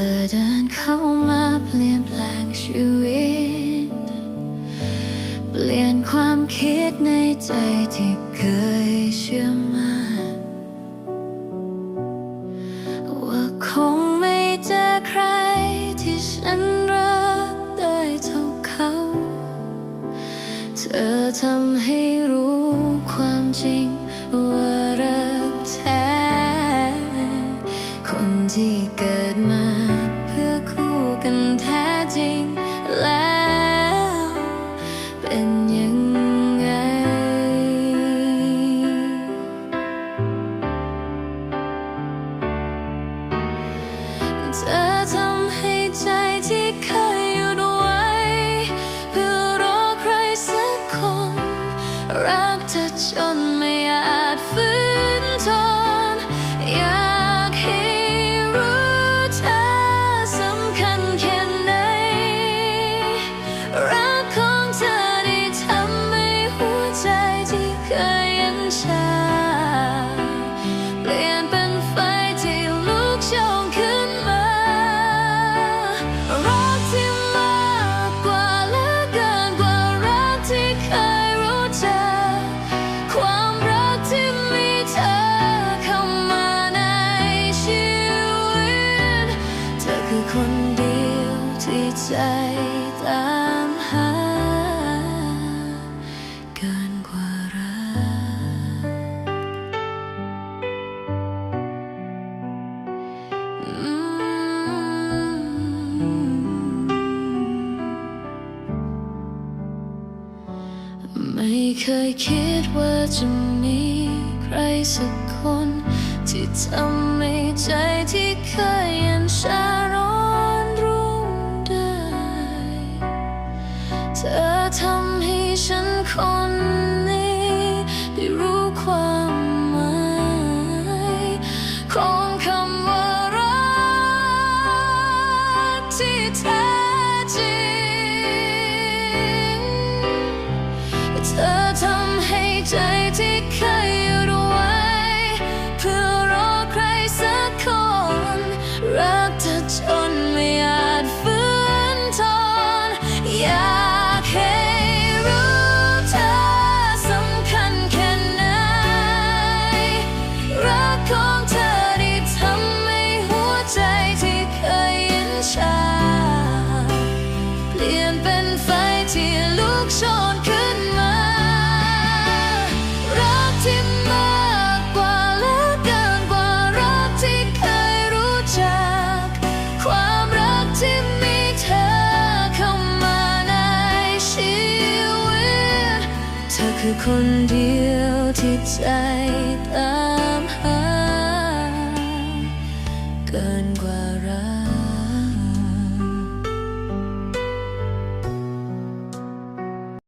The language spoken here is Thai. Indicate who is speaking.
Speaker 1: เดินเข้ามาเปลี่ยนแปลงชีวิต เปลี่ยนความคิดในใจที่เคยเชื่อมั่นว่าคงไม่เจอใครที่ฉันรักได้เท่าเขา เธอทำให้รู้ความจริงว่ารักแท้คนที่เกิ จนไม่อาจฟื้นทนอยากให้รู้เธอสำคัญแค่ไหน รักของเธอได้ทำให้หัวใจที่เคย คนเดียวที่ใจตามหา เกินกว่ารักไม่เคยคิดว่าจะมีใครสักคน ที่ทำให้ใจที่เคย ทำให้ฉันคน คือคนเดียวที่ใจตามหา เกินกว่ารัก